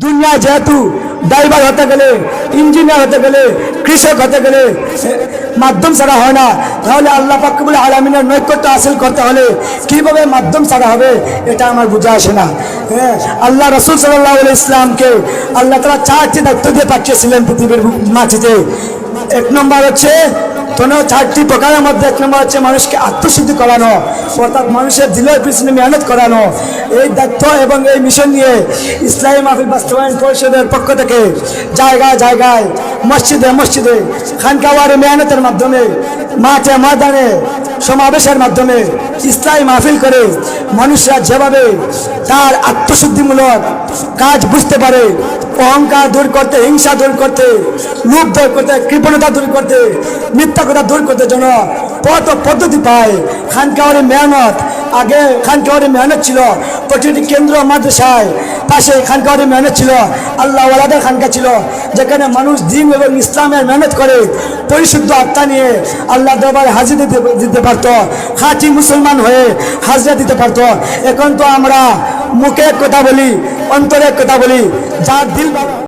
দুনিয়া যেহেতু ড্রাইভার হতে গেলে, ইঞ্জিনিয়ার হতে গেলে, কৃষক হতে গেলে মাধ্যম ছাড়া হয় না। তাহলে আল্লাহ পাকুবুল আলমিনের নৈকট্য হাসিল করতে হলে কীভাবে মাধ্যম ছাড়া হবে, এটা আমার বুঝে আসে না। হ্যাঁ আল্লাহ রসুল সাল্লাহ ইসলামকে আল্লাহ তারা চারটি দায়িত্ব দিয়ে পাঠিয়েছিলেন পৃথিবীর মাটিতে। এক নম্বর হচ্ছে কোনো চারটি প্রকারের মধ্যে এক নম্বর হচ্ছে মানুষকে আত্মশুদ্ধি করানো, অর্থাৎ মানুষের দিলের পিছনে মেহনত করানো। এই দায়িত্ব এবং এই মিশন নিয়ে ইসলামী মাহফিল বাস্তবায়ন পরিষদের পক্ষ থেকে জায়গায় জায়গায় মসজিদে মসজিদে খানকাওয়ারে মেহনতের মাধ্যমে মাঠে ময়দানে সমাবেশের মাধ্যমে ইসলামী মাহফিল করে মানুষরা যেভাবে তার আত্মশুদ্ধিমূলক কাজ বুঝতে পারে, অহংকার দূর করতে, হিংসা দূর করতে, লোভ দূর করতে, কৃপণতা দূর করতে, মিথ্যা কথা দূর করতে যেন পথ পদ্ধতি পায়। খানকাওয়ারি মেহনত আগে খানকাওয়ারি মেহনত ছিল, প্রতিটি কেন্দ্র মাদ্রাসায় পাশে খানকাওয়ারি মেহনত ছিল, আল্লাহ ওয়ালাদের খানকা ছিল, যেখানে মানুষ দিন এবং ইসলামের মেহনত করে পরিশুদ্ধ আত্মা নিয়ে আল্লাহ দরবারে হাজির দিতে দিতে পারত, খাঁটি মুসলমান হয়ে হাজিরা দিতে পারত। এখন তো আমরা মুখে কথা বলি, অন্তরে কথা বলি, যার দিল